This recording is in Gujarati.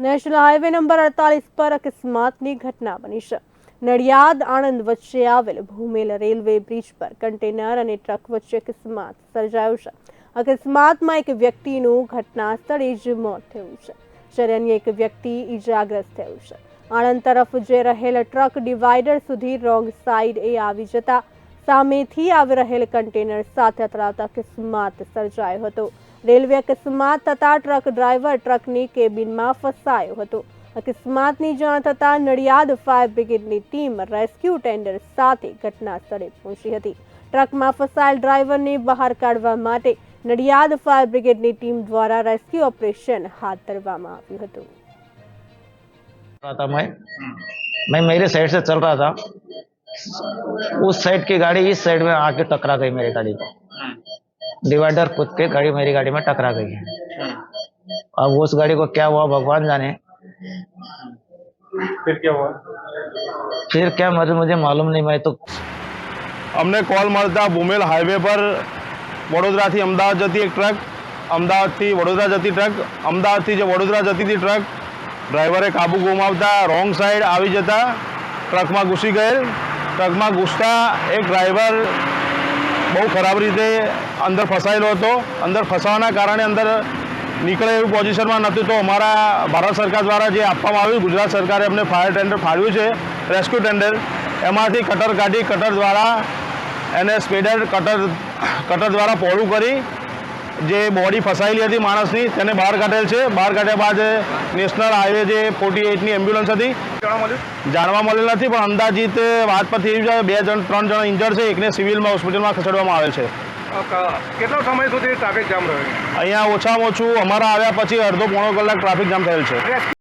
નેશનલ હાઈવે નંબર અડતાલીસ પર અકસ્માતની ઘટના બની છે. નડિયાદ, આણંદ વચ્ચે આવેલ ભૂમેલ રેલવે બ્રિજ પર કન્ટેનર અને ટ્રક વચ્ચે અકસ્માત સર્જાયો છે. અકસ્માતમાં એક વ્યક્તિનું ઘટના સ્થળે જ મોત થયું છે. જ્યારે અન્ય એક વ્યક્તિ ઈજાગ્રસ્ત થયું છે. આણંદ તરફ જે રહેલ ટ્રક ડિવાઈડર સુધી રોંગ સાઈડ એ આવી જતા સામેથી આવી રહેલ કન્ટેનર સાથે અથડાતા અકસ્માત સર્જાયો હતો. રેલવે અકસ્માત થતા ટ્રક ડ્રાઈવર ટ્રકની કેબિનમાં ફસાયો હતો અકસ્માતની જાણ થતાં નડિયાદ ફાયર બ્રિગેડની ટીમ રેસ્ક્યુ ટેન્ડર સાથે ઘટના સ્થળે પહોંચી હતી ટ્રકમાં ફસાયેલ ડ્રાઈવરને બહાર કાઢવા માટે નડિયાદ ફાયર બ્રિગેડની ટીમ દ્વારા રેસ્ક્યુ ઓપરેશન હાથ ધરવામાં આવ્યું હતું रहा था मैं मैं मेरे साइड से चल रहा था उस साइड की गाड़ी इस साइड में आके टकरा गई मेरी गाड़ी को डिवाइडर कूद के गाड़ी मेरी गाड़ी में टकरा गई है अब उस गाड़ी को क्या हुआ भगवान जाने फिर क्या हुआ फिर क्या मुझे मुझे मालूम नहीं मैं तो અમને કોલ મળતા ભૂમેલ હાઈવે પર વડોદરાથી અમદાવાદ જતી એક ટ્રક અમદાવાદથી વડોદરા જતી ટ્રક અમદાવાદથી જે વડોદરા જતી હતી ટ્રક ડ્રાઈવરે કાબુ ગુમાવતા રોંગ સાઈડ આવી જતા ટ્રકમાં ઘૂસી ગયેલ ટ્રકમાં ઘૂસતા એક ડ્રાઈવર બહુ ખરાબ રીતે અંદર ફસાયેલો હતો. અંદર ફસાવાના કારણે અંદર નીકળે એવું પોઝિશનમાં નહોતું. તો અમારા ભારત સરકાર દ્વારા જે આપવામાં આવ્યું, ગુજરાત સરકારે અમને ફાયર ટેન્ડર ફાળવ્યું છે રેસ્ક્યુ ટેન્ડર એમાંથી કટર કાઢી કટર દ્વારા એને સ્પીડર કટર કટર દ્વારા પહોળું કરી જે બોડી ફસાયેલી હતી માણસની તેને બહાર કાઢેલ છે. બહાર કાઢ્યા બાદ નેશનલ હાઈવે જે ફોર્ટી એઇટની એમ્બ્યુલન્સ હતી. જાણવા મળેલ નથી પણ અંદાજિત વાત પરથી એવી છે બે જણ ત્રણ જણ ઇન્જર્ડ છે. એકને સિવિલમાં હોસ્પિટલમાં ખસેડવામાં આવેલ છે. કેટલો સમય સુધી ટ્રાફિક જામ રહ્યો? અહીંયા ઓછામાં ઓછું અમારા આવ્યા પછી અડધો પોણો કલાક ટ્રાફિક જામ થયેલ છે.